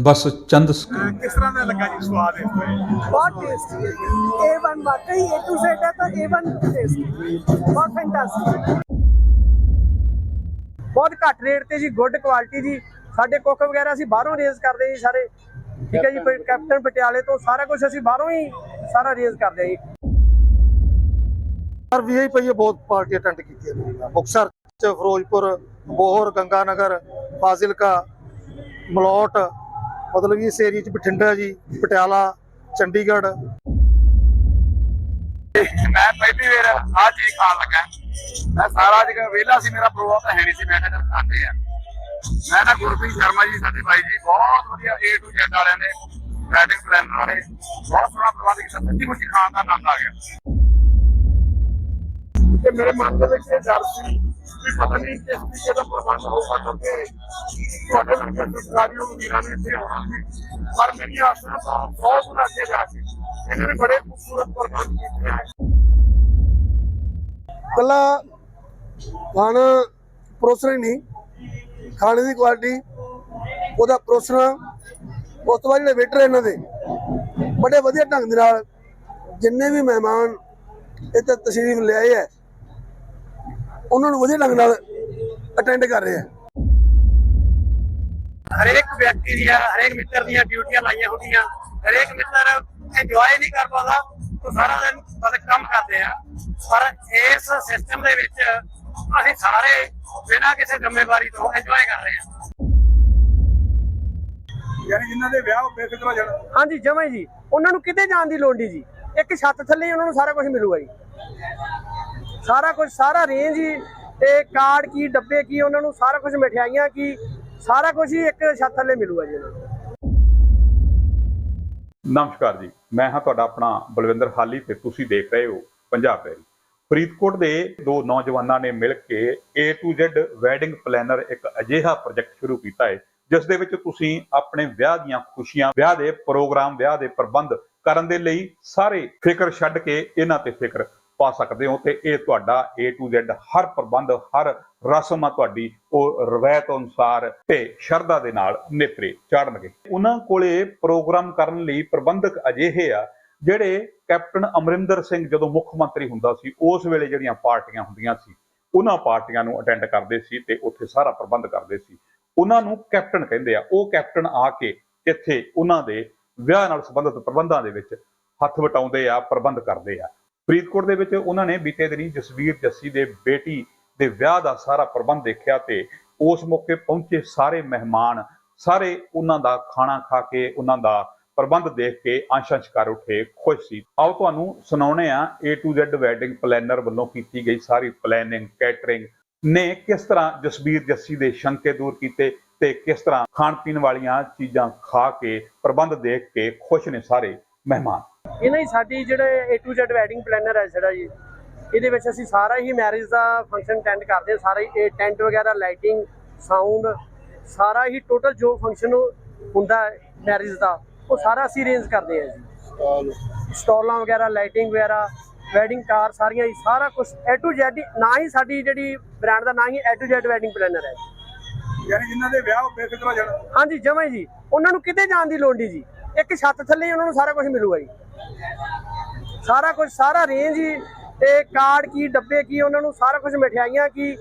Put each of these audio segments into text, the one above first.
ਬਸ ਚੰਦ ਕਿਸ ਤਰ੍ਹਾਂ ਦਾ ਲੱਗਾ ਜੀ ਸਵਾਦ ਇਸ ਬਹੁਤ ਟੇਸਟੀ ਹੈ A1 ਵਾਕਈ A to Z ਹੈ ਤਾਂ A1 ਟੇਸਟੀ ਬਹੁਤ ਫੈਂਟਾਸਟਿਕ ਬਹੁਤ ਘੱਟ ਰੇਟ ਤੇ ਜੀ ਗੁੱਡ ਕੁਆਲਿਟੀ ਜੀ। ਸਾਡੇ ਕੁੱਕ ਵਗੈਰਾ ਅਸੀਂ ਬਾਹਰੋਂ ਰੇਜ਼ ਕਰਦੇ ਜੀ ਸਾਰੇ। ਠੀਕ ਹੈ ਜੀ ਕੈਪਟਨ ਪਟਿਆਲੇ ਤੋਂ ਸਾਰਾ ਕੁਝ ਅਸੀਂ ਬਾਹਰੋਂ ਹੀ ਸਾਰਾ ਰੇਜ਼ ਕਰਦੇ ਆ ਜੀ। ਪਰ ਵੀਆਈਪੀ ਬਹੁਤ ਪਾਰਟੀ ਅਟੈਂਡ ਕੀਤੀ ਹੈ। ਮੁਕਸਰ ਫਿਰੋਜ਼ਪੁਰ ਬੋਹਰ ਗੰਗਾਨਗਰ ਫਾਜ਼ਿਲਕਾ ਮਲੋਟ, ਮਤਲਬ ਇਸ ਏਰੀਆ ਚ ਬਠਿੰਡਾ ਜੀ, ਪਟਿਆਲਾ, ਚੰਡੀਗੜ੍ਹ। ਮੈਂ ਪਹਿਲੀ ਵਾਰ ਆ ਚੀਜ਼ ਖਾਣ ਲੱਗਾ। ਮੈਂ ਸਾਰਾ ਅੱਜ ਵਿਹਲਾ ਸੀ, ਮੇਰਾ ਪ੍ਰੋਗਰਾਮ ਤਾਂ ਹੈ ਨਹੀਂ ਸੀ, ਮੈਂ ਕਿਹਾ ਚੱਲ ਖਾਂਦੇ ਆ ਮੈਂ ਨਾ ਗੁਰਪ੍ਰੀਤ ਸ਼ਰਮਾ ਜੀ, ਸਾਡੇ ਭਾਈ ਜੀ, ਬਹੁਤ ਵਧੀਆ A to Z ਵਾਲਿਆਂ ਨੇ ਬੈਟਿੰਗ ਪਲਾਨਰ ਵਾਲੇ ਬਹੁਤ ਸੋਹਣਾ ਪ੍ਰਬੰਧ ਕੀਤਾ, ਸੱਚੀ ਮੁੱਚੀ ਖਾਣ ਦਾ ਆਨੰਦ ਆ ਗਿਆ। ਤੇ ਮੇਰੇ ਮਨ ਦੇ ਵਿੱਚ ਇਹ ਡਰ ਸੀ ਪਤਾ ਨਹੀਂ ਕਿਸ ਤਰੀਕੇ ਦਾ ਪ੍ਰਬੰਧ ਹੋਊਗਾ ਕਿਉਂਕਿ ਤੁਹਾਡੇ ਵਰਗੇ ਸਰਕਾਰੀਓ ਵੀਰਾਂ ਨੇ ਇੱਥੇ ਆਉਣਾ ਪਰ ਮੇਰੀ ਆਸਰਾ ਤਾਂ ਬਹੁਤ ਗੁਣਾ ਅੱਗੇ ਜਾ ਕੇ ਇਹਨਾਂ ਨੇ ਬੜੇ ਖੂਬਸੂਰਤ ਪ੍ਰਬੰਧ ਕੀਤੇ ਆ ਕੱਲਾ ਖਾਣਾ ਪਰੋਸਣਾ ਹੀ ਨਹੀਂ। ਖਾਣੇ ਦੀ ਕੁਆਲਿਟੀ ਉਹਦਾ ਪਰੋਸਣਾ, ਉਸ ਤੋਂ ਬਾਅਦ ਜਿਹੜੇ ਵੇਟਰ ਇਹਨਾਂ ਦੇ, ਬੜੇ ਵਧੀਆ ਢੰਗ ਦੇ ਨਾਲ ਜਿੰਨੇ ਵੀ ਮਹਿਮਾਨ ਇੱਥੇ ਤਸ਼ਰੀਫ ਲਿਆਏ ਹੈ ਉਹਨਾਂ ਨੂੰ ਵਧੀਆ ਢੰਗ ਨਾਲ ਅਟੈਂਡ ਕਰ ਰਹੇ ਹੈ ਹਰੇਕ ਵਿਅਕਤੀ ਦੀਆਂ ਹਰੇਕ ਮਿੱਤਰ ਦੀਆਂ ਡਿਊਟੀਆਂ ਲਾਈਆਂ ਹੁੰਦੀਆਂ। ਹਰੇਕ ਮਿੱਤਰ ਇੰਜੋਏ ਨਹੀਂ ਕਰ ਪਾਉਂਦਾ ਉਹ ਸਾਰਾ ਦਿਨ ਬਸ ਕੰਮ ਕਰਦੇ ਆ। ਪਰ ਇਸ ਸਿਸਟਮ ਦੇ ਵਿੱਚ ਅਸੀਂ ਸਾਰੇ ਬਿਨਾਂ ਕਿਸੇ ਜ਼ਿੰਮੇਵਾਰੀ ਤੋਂ ਇੰਜੋਏ ਕਰ ਰਹੇ ਹਾਂ ਯਾਨੀ ਜਿਨ੍ਹਾਂ ਦੇ ਵਿਆਹ ਬੇਫਿਕਰ ਹੋ ਜਾਣ। ਹਾਂਜੀ ਜਮਾਂ ਜੀ। ਉਹਨਾਂ ਨੂੰ ਕਿਤੇ ਜਾਣ ਦੀ ਲੋੜ ਨਹੀਂ ਜੀ। ਇੱਕ ਛੱਤ ਥੱਲੇ ਹੀ ਉਹਨਾਂ ਨੂੰ ਸਾਰਾ ਕੁਝ ਮਿਲੂਗਾ ਜੀ। ਸਾਰਾ ਕੁਝ ਸਾਰਾ ਰੇਂਜ ਹੀ, ਤੇ ਕਾਰਡ ਕੀ, ਡੱਬੇ ਕੀ, ਉਹਨਾਂ ਨੂੰ ਸਾਰਾ ਕੁਝ ਮਠਿਆਈਆਂ ਕੀ, ਸਾਰਾ ਕੁਝ ਹੀ ਇੱਕ ਛੱਤ ਥੱਲੇ ਮਿਲੂਗਾ ਜੀ ਉਹਨਾਂ ਨੂੰ। ਨਮਸਕਾਰ ਜੀ, ਮੈਂ ਹਾਂ ਤੁਹਾਡਾ ਆਪਣਾ ਬਲਵਿੰਦਰ ਹਾਲੀ ਤੇ ਤੁਸੀਂ ਦੇਖ ਰਹੇ ਹੋ ਪੰਜਾਬ ਡੈਰੀ ਫਰੀਦਕੋਟ ਦੇ ਦੋ ਨੌਜਵਾਨਾਂ ਨੇ ਮਿਲ ਕੇ A to Z wedding planner ਇੱਕ ਅਜਿਹਾ ਪ੍ਰੋਜੈਕਟ ਸ਼ੁਰੂ ਕੀਤਾ ਹੈ, ਜਿਸ ਦੇ ਵਿੱਚ ਤੁਸੀਂ ਆਪਣੇ ਵਿਆਹ ਦੀਆਂ ਖੁਸ਼ੀਆਂ, ਵਿਆਹ ਦੇ ਪ੍ਰੋਗਰਾਮ ਵਿਆਹ ਦੇ ਪ੍ਰਬੰਧ ਕਰਨ ਦੇ ਲਈ ਸਾਰੇ ਫਿਕਰ ਛੱਡ ਕੇ ਇਹਨਾਂ ਤੇ ਫਿਕਰ ਪਾ ਸਕਦੇ ਹੋ ਤੇ ਇਹ ਤੁਹਾਡਾ A to Z ਹਰ ਪ੍ਰਬੰਧ, ਹਰ ਰਸਮ ਆ ਤੁਹਾਡੀ, ਉਹ ਰਵਾਇਤ ਅਨੁਸਾਰ ਤੇ ਸ਼ਰਧਾ ਦੇ ਨਾਲ ਨੇਤਰੇ ਚਾੜਨਗੇ। ਉਹਨਾਂ ਕੋਲੇ ਪ੍ਰੋਗਰਾਮ ਕਰਨ ਲਈ ਪ੍ਰਬੰਧਕ ਅਜਿਹੇ ਆ, ਜਿਹੜੇ ਕੈਪਟਨ ਅਮਰਿੰਦਰ ਸਿੰਘ ਜਦੋਂ ਮੁੱਖ ਮੰਤਰੀ ਹੁੰਦਾ ਸੀ, ਉਸ ਵੇਲੇ ਜਿਹੜੀਆਂ ਪਾਰਟੀਆਂ ਹੁੰਦੀਆਂ ਸੀ, ਉਹਨਾਂ ਪਾਰਟੀਆਂ ਨੂੰ ਅਟੈਂਡ ਕਰਦੇ ਸੀ ਤੇ ਉੱਥੇ ਸਾਰਾ ਪ੍ਰਬੰਧ ਕਰਦੇ ਸੀ। ਉਹਨਾਂ ਨੂੰ ਕੈਪਟਨ ਕਹਿੰਦੇ ਆ, ਉਹ ਕੈਪਟਨ ਆ ਕੇ ਇੱਥੇ ਉਹਨਾਂ ਦੇ ਵਿਆਹ ਨਾਲ ਸੰਬੰਧਿਤ ਪ੍ਰਬੰਧਾਂ ਦੇ ਵਿੱਚ ਹੱਥ ਵਟਾਉਂਦੇ ਆ, ਪ੍ਰਬੰਧ ਕਰਦੇ ਆ। ਫਰੀਦਕੋਟ ਦੇ ਵਿੱਚ ਉਹਨਾਂ ਨੇ ਬੀਤੇ ਦਿਨੀ ਜਸਵੀਰ ਜੱਸੀ ਦੇ ਬੇਟੀ ਦੇ ਵਿਆਹ ਦਾ ਸਾਰਾ ਪ੍ਰਬੰਧ ਦੇਖਿਆ ਤੇ ਉਸ ਮੌਕੇ ਪਹੁੰਚੇ ਸਾਰੇ ਮਹਿਮਾਨ, ਸਾਰੇ ਉਹਨਾਂ ਦਾ ਖਾਣਾ ਖਾ ਕੇ ਉਹਨਾਂ ਦਾ ਪ੍ਰਬੰਧ ਦੇਖ ਕੇ ਅੰਸ਼-ਅੰਸ਼ ਕਰ ਉੱਠੇ, ਖੁਸ਼ ਸੀ। ਆਓ ਤੁਹਾਨੂੰ ਸੁਣਾਉਣੇ ਆ A to Z wedding planner ਵੱਲੋਂ ਕੀਤੀ ਗਈ ਸਾਰੀ ਪਲੈਨਿੰਗ ਕੈਟਰਿੰਗ ਨੇ ਕਿਸ ਤਰ੍ਹਾਂ ਜਸਬੀਰ ਜੱਸੀ ਦੇ ਸ਼ੰਕੇ ਦੂਰ ਕੀਤੇ ਤੇ ਕਿਸ ਤਰ੍ਹਾਂ ਖਾਣ ਪੀਣ ਵਾਲੀਆਂ ਚੀਜ਼ਾਂ ਖਾ ਕੇ ਪ੍ਰਬੰਧ ਦੇਖ ਕੇ ਖੁਸ਼ ਨੇ ਸਾਰੇ ਮਹਿਮਾਨ। ਇਹਨਾਂ ਹੀ ਸਾਡੀ ਜਿਹੜੇ A to Z wedding planner ਹੈ ਜਿਹੜਾ ਜੀ ਇਹਦੇ ਵਿੱਚ ਅਸੀਂ ਸਾਰਾ ਹੀ ਮੈਰਿਜ ਦਾ ਫੰਕਸ਼ਨ ਅਟੈਂਡ ਕਰਦੇ ਹਾਂ ਸਾਰਾ ਹੀ ਇਹ ਟੈਂਟ ਵਗੈਰਾ ਲਾਈਟਿੰਗ ਸਾਊਂਡ ਸਾਰਾ ਹੀ ਟੋਟਲ ਜੋ ਫੰਕਸ਼ਨ ਹੁੰਦਾ ਮੈਰਿਜ ਦਾ ਉਹ ਸਾਰਾ ਅਸੀਂ ਅਰੇਂਜ ਕਰਦੇ ਹਾਂ ਜੀ। ਸਟਾਲਾਂ ਵਗੈਰਾ ਲਾਈਟਿੰਗ ਵਗੈਰਾ ਵੈਡਿੰਗ ਕਾਰ ਸਾਰੀਆਂ ਹੀ ਸਾਰਾ ਕੁਝ A to Z ਨਾ ਹੀ ਸਾਡੀ ਜਿਹੜੀ ਬ੍ਰਾਂਡ ਦਾ ਨਾਂ ਹੀ A to Z wedding planner ਹੈ ਯਾਨੀ ਜਿਨ੍ਹਾਂ ਦੇ ਵਿਆਹ ਬੇਫਿਕਰ ਹੋ ਜਾਣ? ਹਾਂਜੀ ਜਮਾਂ ਜੀ। ਉਹਨਾਂ ਨੂੰ ਕਿਤੇ ਜਾਣ ਦੀ ਲੋੜ ਨਹੀਂ ਜੀ। ਇੱਕ ਛੱਤ ਥੱਲੇ ਹੀ ਉਹਨਾਂ ਨੂੰ ਸਾਰਾ ਕੁਝ ਮਿਲੂਗਾ ਜੀ। ਸਾਰਾ ਕੁਝ ਸਾਰਾ ਰੇਂਜ ਹੀ ਤੇ ਕਾਰਡ ਕੀ ਡੱਬੇ ਕੀ ਉਹਨਾਂ ਨੂੰ ਸਾਰਾ ਕੁਝ ਮਠਿਆਈਆਂ ਕੀ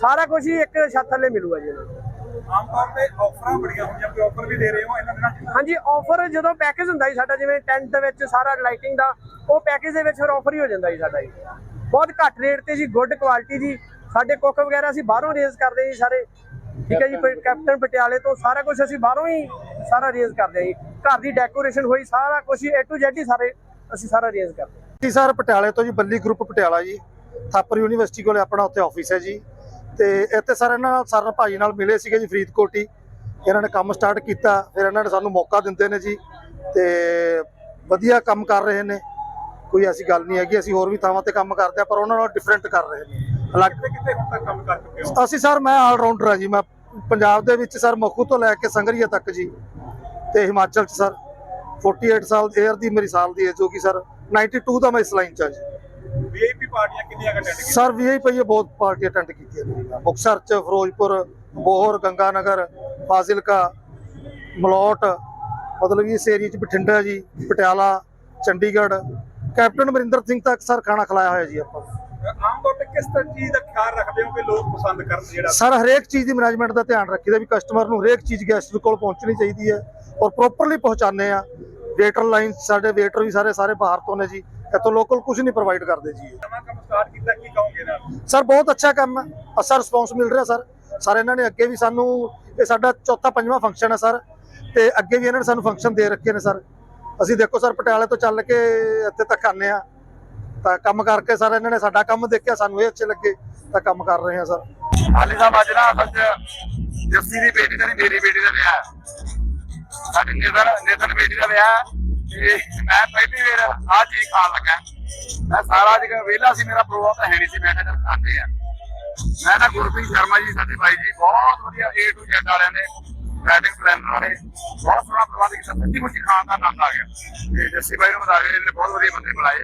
ਸਾਰਾ ਕੁਝ ਹੀ ਇੱਕ ਛੱਤ ਥੱਲੇ ਮਿਲੂਗਾ ਜੀ ਉਹਨਾਂ ਨੂੰ। ਆਮ ਤੌਰ ਤੇ ਆਫਰਾਂ ਬੜੀਆਂ ਹੁੰਦੀਆਂ ਕੋਈ ਆਫਰ ਵੀ ਦੇ ਰਹੇ ਹੋ ਇਹਨਾਂ ਦਿਨਾਂ ਹਾਂਜੀ ਆਫਰ ਜਦੋਂ ਪੈਕੇਜ ਹੁੰਦਾ ਜੀ ਸਾਡਾ ਜਿਵੇਂ ਟੈਂਟ ਦੇ ਵਿੱਚ ਸਾਰਾ ਲਾਈਟਿੰਗ ਦਾ ਉਹ ਪੈਕੇਜ ਦੇ ਵਿੱਚ ਫਿਰ ਆਫਰ ਹੀ ਹੋ ਜਾਂਦਾ ਜੀ ਸਾਡਾ ਜੀ। ਬਹੁਤ ਘੱਟ ਰੇਟ ਤੇ ਜੀ ਗੁੱਡ ਕੁਆਲਿਟੀ ਜੀ। ਸਾਡੇ ਕੁੱਕ ਵਗੈਰਾ ਅਸੀਂ ਬਾਹਰੋਂ ਰੇਜ਼ ਕਰਦੇ ਜੀ ਸਾਰੇ। ਠੀਕ ਹੈ ਜੀ ਕੈਪਟਨ ਪਟਿਆਲੇ ਤੋਂ ਸਾਰਾ ਕੁਝ ਅਸੀਂ ਬਾਹਰੋਂ ਹੀ ਸਾਰਾ ਰੇਜ਼ ਕਰਦੇ ਹਾਂ ਜੀ। ਘਰ ਦੀ ਡੈਕੋਰੇਸ਼ਨ ਹੋਈ ਸਾਰਾ ਕੁਝ A to Z ਹੀ ਸਾਰੇ ਅਸੀਂ ਸਾਰਾ ਰੇਜ਼ ਕਰਦੇ ਹਾਂ ਜੀ ਸਰ ਪਟਿਆਲੇ ਤੋਂ ਜੀ ਬੱਲੀ ਗਰੁੱਪ ਪਟਿਆਲਾ ਜੀ। ਥਾਪਰ ਯੂਨੀਵਰਸਿਟੀ ਕੋਲੇ ਆਪਣਾ ਉੱਥੇ ਆਫਿਸ ਹੈ ਜੀ। ਤੇ ਇੱਥੇ ਸਰ ਇਹਨਾਂ ਨਾਲ ਸਰ ਭਾਈ ਨਾਲ ਮਿਲੇ ਸੀਗੇ ਜੀ ਫਰੀਦਕੋਟ ਹੀ। ਇਹਨਾਂ ਨੇ ਕੰਮ ਸਟਾਰਟ ਕੀਤਾ ਫਿਰ ਇਹਨਾਂ ਨੇ ਸਾਨੂੰ ਮੌਕਾ ਦਿੰਦੇ ਨੇ ਜੀ। ਤੇ ਵਧੀਆ ਕੰਮ ਕਰ ਰਹੇ ਨੇ। ਕੋਈ ਐਸੀ ਗੱਲ ਨਹੀਂ ਹੈਗੀ ਅਸੀਂ ਹੋਰ ਵੀ ਥਾਵਾਂ ਤੇ ਕੰਮ ਕਰਦੇ ਆ ਪਰ ਉਹਨਾਂ ਨਾਲ ਡਿਫਰੈਂਟ ਕਰ ਰਹੇ ਨੇ। ਅਲੱਗ ਕਿੱਥੇ ਹੁਣ ਤੱਕ ਕੰਮ ਕਰ ਚੁੱਕੇ ਹੋ? ਅਸੀਂ ਸਰ ਮੈਂ ਆਲ ਰਾਊਂਡਰ ਆ ਜੀ। ਮੈਂ ਪੰਜਾਬ ਦੇ ਵਿੱਚ ਸਰ ਮਖੂ ਤੋਂ ਲੈ ਕੇ ਸੰਗਰੀਆ ਤੱਕ ਜੀ। ਤੇ ਹਿਮਾਚਲ ਚ ਸਰ 48 ਸਾਲ 에ਅਰ ਦੀ ਮੇਰੀ ਸਾਲ ਦੀ ਹੈ ਜੋ ਕਿ ਸਰ 92 ਦਾ ਮੈਂ ਇਸ ਲਾਈਨ ਚ ਆ ਜੀ। ਵੀਆਈਪੀ ਪਾਰਟੀਆਂ ਕਿੰਨੀਆਂ ਅਟੈਂਡ ਕੀਤੀਆਂ ਸਰ ਵੀ ਪਈ ਬਹੁਤ ਪਾਰਟੀ ਅਟੈਂਡ ਕੀਤੀ ਹੈ ਮੁਕਸਰ ਚ ਫਿਰੋਜ਼ਪੁਰ ਬੋਹਰ ਗੰਗਾਨਗਰ ਫਾਜ਼ਿਲਕਾ ਮਲੋਟ ਮਤਲਬ ਇਸ ਏਰੀਆ 'ਚ ਬਠਿੰਡਾ ਜੀ ਪਟਿਆਲਾ ਚੰਡੀਗੜ੍ਹ। ਕੈਪਟਨ ਅਮਰਿੰਦਰ ਸਿੰਘ ਤੱਕ ਸਰ ਖਾਣਾ ਖਿਲਾਇਆ ਹੋਇਆ ਜੀ ਆਪਾਂ। ਆਮ ਤੌਰ ਤੇ ਕਿਸ ਤਰ੍ਹਾਂ ਚੀਜ਼ ਦਾ ਖਿਆਲ ਰੱਖਦੇ ਹੋ ਕਿ ਲੋਕ ਪਸੰਦ ਕਰਨ ਜਿਹੜਾ? ਸਰ ਹਰੇਕ ਚੀਜ਼ ਦੀ ਮੈਨੇਜਮੈਂਟ ਦਾ ਧਿਆਨ ਰੱਖੀਦਾ ਵੀ ਕਸਟਮਰ ਨੂੰ ਹਰੇਕ ਚੀਜ਼ ਗੈਸਟ ਕੋਲ ਪਹੁੰਚਣੀ ਚਾਹੀਦੀ ਹੈ। ਔਰ ਪ੍ਰੋਪਰਲੀ ਪਹੁੰਚਾਉਂਦੇ ਆ ਵੇਟਰ ਲਾਈਨ ਸਾਡੇ ਵੇਟਰ ਵੀ ਸਾਰੇ ਸਾਰੇ ਬਾਹਰ ਤੋਂ ਨੇ ਜੀ। ਇੱਥੋਂ ਲੋਕਲ ਕੁਝ ਨਹੀਂ ਪ੍ਰੋਵਾਈਡ ਕਰਦੇ ਜੀ। ਨਵਾਂ ਕੰਮ ਸਟਾਰਟ ਕੀਤਾ ਕੀ ਕਹੋਗੇ ਨਾਲ? ਸਰ ਬਹੁਤ ਅੱਛਾ ਕੰਮ ਹੈ। ਅੱਛਾ ਰਿਸਪੌਂਸ ਮਿਲ ਰਿਹਾ ਸਰ। ਸਰ ਇਹਨਾਂ ਨੇ ਅੱਗੇ ਵੀ ਸਾਨੂੰ ਇਹ ਸਾਡਾ ਚੌਥਾ ਪੰਜਵਾਂ ਫੰਕਸ਼ਨ ਹੈ ਸਰ। ਤੇ ਅੱਗੇ ਵੀ ਇਹਨਾਂ ਨੇ ਸਾਨੂੰ ਫੰਕਸ਼ਨ ਦੇ ਰੱਖੇ ਨੇ ਸਰ। ਅਸੀਂ ਦੇਖੋ ਸਰ ਪਟਿਆਲੇ ਤੋਂ ਚੱਲ ਕੇ ਇੱਥੇ ਤੱਕ ਆਨੇ ਆ ਤਾਂ ਕੰਮ ਕਰਕੇ ਸਰ ਇਹਨਾਂ ਨੇ ਸਾਡਾ ਕੰਮ ਦੇਖਿਆ ਸਾਨੂੰ ਇਹ ਅੱਛੇ ਲੱਗੇ। ਤਾਂ ਕੰਮ ਕਰ ਰਹੇ ਆ ਸਰ। ਹਾਲੀ ਸਾਹਿਬ ਅੱਜ ਨਾ ਅਸਲ ਚ ਜੱਸੀ ਦੀ ਬੇਟੀ ਮੇਰੀ ਬੇਟੀ ਦਾ ਵਿਆਹ। ਸਾਡੇ ਨਿਤਨ ਨਿਤਨ ਬੇਟੀ ਦਾ ਵਿਆਹ ਤੇ ਮੈਂ ਪਹਿਲੀ ਵਾਰ ਆਹ ਚੀਜ਼ ਖਾਣ ਲੱਗਾ। ਮੈਂ ਸਾਰਾ ਅੱਜ ਵਿਹਲਾ ਸੀ, ਮੇਰਾ ਪ੍ਰੋਗਰਾਮ ਤਾਂ ਹੈ ਨਹੀਂ ਸੀ। ਮੈਂ ਕਿਹਾ ਚੱਲ ਖਾਂਦੇ ਆ। ਮੈਂ ਨਾ ਗੁਰਪ੍ਰੀਤ ਸ਼ਰਮਾ ਜੀ, ਸਾਡੇ ਭਾਈ ਜੀ, ਬਹੁਤ ਵਧੀਆ A to Z ਵਾਲਿਆਂ ਨੇ ਵੈਡਿੰਗ ਪਲਾਨਰ ਵਾਲੇ ਬਹੁਤ ਸੋਹਣਾ ਪ੍ਰਬੰਧ ਕੀਤਾ। ਸੱਚੀ ਮੁੱਚੀ ਖਾਣ ਦਾ ਆਨੰਦ ਆ ਗਿਆ। ਤੇ ਜੱਸੀ ਭਾਈ ਨੂੰ ਬਤਾ ਰਹੇ ਬਹੁਤ ਵਧੀਆ ਬੰਦੇ ਬੁਲਾਏ।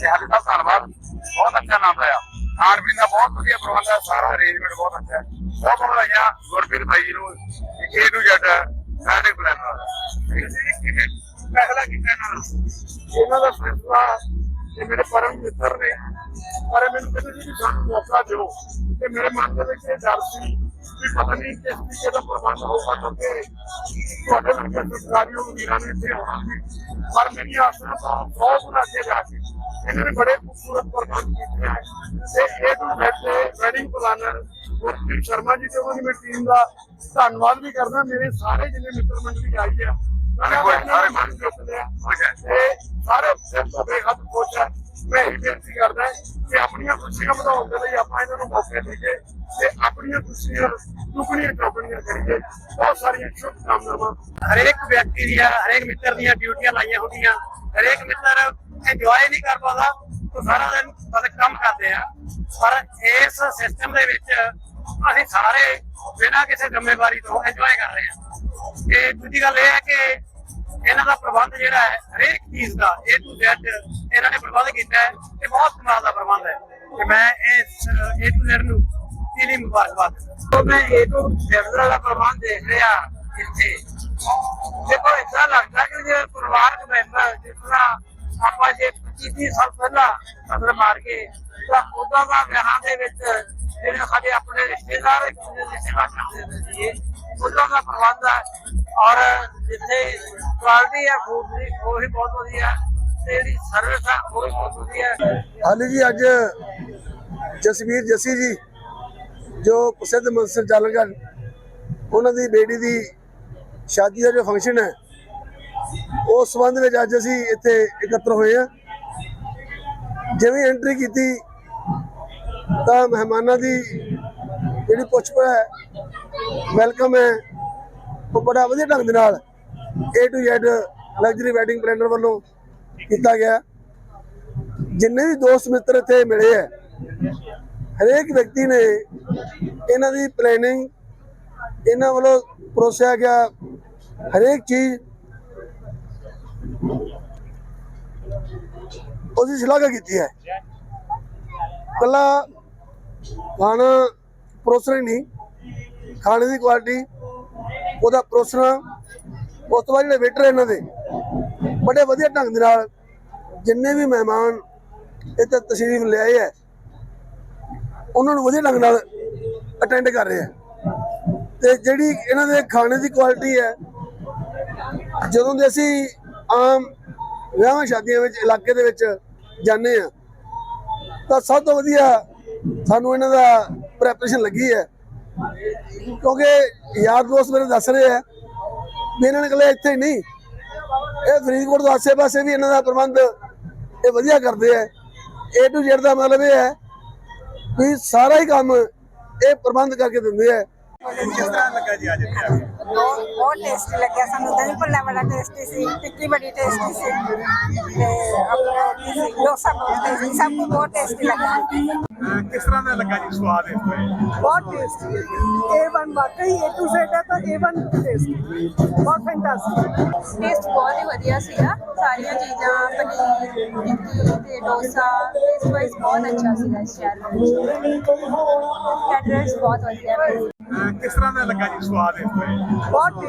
ਤੇ ਹਾਲੀ ਸਾਹਿਬ ਧੰਨਵਾਦ। ਬਹੁਤ ਅੱਛਾ ਆਨੰਦ ਆਇਆ। ਖਾਣ ਪੀਣ ਦਾ ਬਹੁਤ ਵਧੀਆ ਪ੍ਰਬੰਧ ਹੈ ਸਾਰਾ ਅਰੇਂਜਮੈਂਟ ਬਹੁਤ ਅੱਛਾ। ਹੈ ਬਹੁਤ ਬਹੁਤ ਵਧਾਈਆਂ ਗੁਰਪ੍ਰੀਤ ਭਾਈ ਜੀ ਨੂੰ। A to Z ਪਹਿਲਾ ਕੀਤਾ ਇਹਨਾਂ ਦਾ। ਇਹਨਾਂ ਦਾ ਫੈਸਲਾ ਇਹ ਮੇਰੇ ਪਰਮ ਮਿੱਤਰ ਨੇ। ਪਰ ਮੈਨੂੰ ਕਹਿੰਦੇ ਸੀ ਕਿ ਸਾਨੂੰ ਮੌਕਾ ਦਿਓ। ਤੇ ਮੇਰੇ ਮਨ ਦੇ ਵਿੱਚ ਇਹ ਡਰ ਸੀ ਕਿ ਪਤਾ ਨਹੀਂ ਕਿਸ ਤਰੀਕੇ ਦਾ ਪ੍ਰਬੰਧ ਹੋਊਗਾ ਕਿਉਂਕਿ ਤੁਹਾਡੇ ਵਰਗੇ ਸਰਕਾਰੀਆਂ ਵੀਰਾਂ ਨੇ ਇੱਥੇ ਆਉਣਾ ਸੀ ਪਰ ਮੇਰੀ ਆਸਾਂ ਤੋਂ ਬਹੁਤ ਗੁਣਾ ਅੱਗੇ ਜਾ ਕੇ ਇਹਨਾਂ ਨੇ ਬੜੇ ਖੂਬਸੂਰਤ ਪ੍ਰਬੰਧ ਕੀਤੇ ਹੈ ਤੇ ਇਹ ਤੋਂ ਬੈਠੇ ਵੈਡਿੰਗ ਪਲਾਨਰ ਗੁਰਪ੍ਰੀਤ ਸ਼ਰਮਾ ਜੀ ਤੇ ਉਹਨਾਂ ਦੀ ਟੀਮ ਦਾ ਧੰਨਵਾਦ ਵੀ ਕਰਦਾ। ਮੇਰੇ ਸਾਰੇ ਜਿੰਨੇ ਮਿੱਤਰ ਮੰਡਲੀ ਆਈ ਆ ਸਾਰੇ ਬੇਹੱਦ ਖੁਸ਼ ਮੈਂ ਬੇਨਤੀ ਕਰਦਾ ਕਿ ਆਪਣੀਆਂ ਖੁਸ਼ੀਆਂ ਵਧਾਉਣ ਦੇ ਲਈ ਆਪਾਂ ਇਹਨਾਂ ਨੂੰ ਮੌਕੇ ਦੇਈਏ ਤੇ ਆਪਣੀਆਂ ਖੁਸ਼ੀਆਂ ਦੁੱਗਣੀਆਂ ਚੌਗਣੀਆਂ ਕਰੀਏ। ਬਹੁਤ ਸਾਰੀਆਂ ਸ਼ੁਭ ਕਾਮਨਾਵਾਂ ਹਰੇਕ ਵਿਅਕਤੀ ਦੀਆਂ, ਹਰੇਕ ਮਿੱਤਰ ਦੀਆਂ ਡਿਊਟੀਆਂ ਲਾਈਆਂ ਹੁੰਦੀਆਂ। ਹਰੇਕ ਮਿੱਤਰ ਇੰਜੋਏ ਨਹੀਂ ਕਰ ਪਾਉਂਦਾ। ਉਹ ਸਾਰਾ ਦਿਨ ਬਸ ਕੰਮ ਕਰਦੇ ਆ। ਪਰ ਇਸ ਸਿਸਟਮ ਦੇ ਵਿੱਚ ਅਸੀਂ ਸਾਰੇ ਬਿਨਾਂ ਕਿਸੇ ਜ਼ਿੰਮੇਵਾਰੀ ਤੋਂ ਇੰਜੋਏ ਕਰ ਰਹੇ ਹਾਂ। ਤੇ ਦੂਜੀ ਗੱਲ ਇਹ ਹੈ ਕਿ ਇਹਨਾਂ ਦਾ ਪ੍ਰਬੰਧ ਜਿਹੜਾ ਹੈ, ਹਰੇਕ ਚੀਜ਼ ਦਾ, A to Z, ਇਹਨਾਂ ਨੇ ਪ੍ਰਬੰਧ ਕੀਤਾ ਹੈ ਤੇ ਬਹੁਤ ਕਮਾਲ ਦਾ ਪ੍ਰਬੰਧ ਹੈ। ਤੇ ਮੈਂ ਇਸ A to Z ਨੂੰ ਦਿਲੀ ਮੁਬਾਰਕਬਾਦ ਤੋਂ ਮੈਂ ਇਹ ਤੋਂ ਜਨਰਲ ਦਾ ਪ੍ਰਬੰਧ ਦੇਖ ਰਿਹਾ ਇੱਥੇ। ਦੇਖੋ, ਇਦਾਂ ਲੱਗਦਾ ਕਿ ਜੇ ਪਰਿਵਾਰਕ ਮੈਂਬਰ, ਜਿਸ ਤਰ੍ਹਾਂ ਆਪਾਂ ਜੇ 25 30 ਸਾਲ ਪਹਿਲਾਂ ਨਜ਼ਰ ਮਾਰ ਕੇ ਤਾਂ ਉਦੋਂ ਦਾ ਵਿਆਹਾਂ ਦੇ ਵਿੱਚ ਜਿਹੜੇ ਸਾਡੇ ਆਪਣੇ ਰਿਸ਼ਤੇਦਾਰ, ਇੱਕ ਦੂਜੇ ਦੀ ਸੇਵਾ ਕਰਦੇ ਹੁੰਦੇ ਸੀਗੇ ਦਾ ਪ੍ਰਬੰਧ ਹੈ। ਔਰ ਜਿੱਥੇ ਕੁਆਲਿਟੀ ਹੈ ਫੂਡ ਦੀ, ਉਹ ਵੀ ਬਹੁਤ ਵਧੀਆ। ਤੇ ਜਿਹੜੀ ਸਰਵਿਸ ਹੈ ਉਹ ਵੀ ਬਹੁਤ ਵਧੀਆ। ਹਾਲੀ ਜੀ, ਅੱਜ ਜਸਵੀਰ ਜੱਸੀ ਜੀ, ਜੋ ਪ੍ਰਸਿੱਧ ਮੰਸਰ ਚਾਲਕਨ ਉਹਨਾਂ ਦੀ ਬੇਟੀ ਦੀ ਸ਼ਾਦੀ ਦਾ ਜੋ ਫੰਕਸ਼ਨ ਹੈ, ਉਸ ਸੰਬੰਧ ਵਿੱਚ ਅੱਜ ਅਸੀਂ ਇੱਥੇ ਇਕੱਤਰ ਹੋਏ ਹਾਂ। ਜਿਵੇਂ ਐਂਟਰੀ ਕੀਤੀ, ਤਾਂ ਮਹਿਮਾਨਾਂ ਦੀ ਜਿਹੜੀ ਪੁੱਛਪੜ ਹੈ ਵੈਲਕਮ ਹੈ। ਉਹ ਬੜਾ ਵਧੀਆ ਢੰਗ ਦੇ ਨਾਲ A to Z luxury wedding planner ਵੱਲੋਂ ਕੀਤਾ ਗਿਆ। ਜਿੰਨੇ ਵੀ ਦੋਸਤ ਮਿੱਤਰ ਇੱਥੇ ਮਿਲੇ ਹੈ, ਹਰੇਕ ਵਿਅਕਤੀ ਨੇ ਇਹਨਾਂ ਦੀ ਪਲੈਨਿੰਗ ਇਹਨਾਂ ਵੱਲੋਂ ਪਰੋਸਿਆ ਗਿਆ ਹਰੇਕ ਚੀਜ਼। ਉਹਦੀ ਸ਼ਲਾਘਾ ਕੀਤੀ ਹੈ। ਕੱਲਾ ਖਾਣਾ ਪਰੋਸਣਾ ਹੀ ਨਹੀਂ, ਖਾਣੇ ਦੀ ਕੁਆਲਿਟੀ ਉਹਦਾ ਪਰੋਸਣਾ ਉਸ ਤੋਂ ਬਾਅਦ ਜਿਹੜੇ ਵੇਟਰ ਇਹਨਾਂ ਦੇ, ਬੜੇ ਵਧੀਆ ਢੰਗ ਦੇ ਨਾਲ ਜਿੰਨੇ ਵੀ ਮਹਿਮਾਨ ਇੱਥੇ ਤਸ਼ਰੀਫ ਲਿਆਏ ਹੈ ਉਹਨਾਂ ਨੂੰ ਵਧੀਆ ਢੰਗ ਨਾਲ ਅਟੈਂਡ ਕਰ ਰਹੇ ਆ। ਤੇ ਜਿਹੜੀ ਇਹਨਾਂ ਦੇ ਖਾਣੇ ਦੀ ਕੁਆਲਿਟੀ ਹੈ, ਜਦੋਂ ਦੇ ਅਸੀਂ ਆਮ ਵਿਆਹਾਂ ਸ਼ਾਦੀਆਂ ਵਿੱਚ, ਇਲਾਕੇ ਦੇ ਵਿੱਚ ਜਾਂਦੇ ਆ, ਤਾਂ ਸਭ ਤੋਂ ਵਧੀਆ ਸਾਨੂੰ ਇਹਨਾਂ ਦਾ ਪ੍ਰੈਪਰੇਸ਼ਨ ਲੱਗੀ ਹੈ। ਕਿਉਂਕਿ ਯਾਰ ਦੋਸਤ ਮੇਰੇ ਦੱਸ ਰਹੇ ਆ ਵੀ ਇਹਨਾਂ ਨੇ ਕੱਲੇ ਇੱਥੇ ਹੀ ਨਹੀਂ। ਇਹ ਫਰੀਦਕੋਟ ਦੇ ਆਸੇ-ਪਾਸੇ ਵੀ ਇਹਨਾਂ ਦਾ ਪ੍ਰਬੰਧ ਇਹ ਵਧੀਆ ਕਰਦੇ ਆ। ਏ ਟੂ Z ਦਾ ਮਤਲਬ ਇਹ ਹੈ ਵੀ ਸਾਰਾ ਹੀ ਕੰਮ ਇਹ ਪ੍ਰਬੰਧ ਕਰਕੇ ਦਿੰਦੇ ਆ। ਕਿਸ ਤਰ੍ਹਾਂ ਲੱਗਾ ਜੀ ਅੱਜ ਬਹੁਤ ਬਹੁਤ ਟੇਸਟੀ ਲੱਗਿਆ ਸਾਨੂੰ ਦਹੀਂ ਭੱਲਾ ਬੜਾ ਟੇਸਟੀ ਸੀ ਟਿੱਕੀ ਬੜੀ ਟੇਸਟੀ ਸੀ ਤੇ ਆਪਣਾ ਕੀ ਸੀ ਡੋਸਾ ਬਹੁਤ ਟੇਸਟੀ ਸਭ ਕੁਝ ਬਹੁਤ ਟੇਸਟੀ ਲੱਗਾ ਅਹ ਕਿਸ ਤਰ੍ਹਾਂ ਦਾ ਲੱਗਾ ਜੀ ਸਵਾਦ ਇਸ ਤੋਂ ਬਹੁਤ ਟੇਸਟੀ ਹੈ A1 ਵਾਕਈ A to Z ਹੈ ਤਾਂ A1 ਟੇਸਟੀ ਬਹੁਤ ਫੈਂਟਾਸਟਿਕ ਟੇਸਟ ਬਹੁਤ ਹੀ ਵਧੀਆ ਸੀਗਾ ਸਾਰੀਆਂ ਚੀਜ਼ਾਂ ਪਨੀਰ ਟਿੱਕੀ ਤੇ ਡੋਸਾ ਟੇਸਟ ਵਾਈਜ਼ ਬਹੁਤ ਅੱਛਾ ਸੀਗਾ ਇਸ ਸ਼ਹਿਰ ਵਿੱਚ ਕੈਟਰਸ ਬਹੁਤ ਵਧੀਆ ਹੈ ਅਹ ਕਿਸ ਤਰ੍ਹਾਂ ਦਾ ਲੱਗਾ ਜੀ ਸਵਾਦ ਇਸ ਤੋਂ ਬਹੁਤ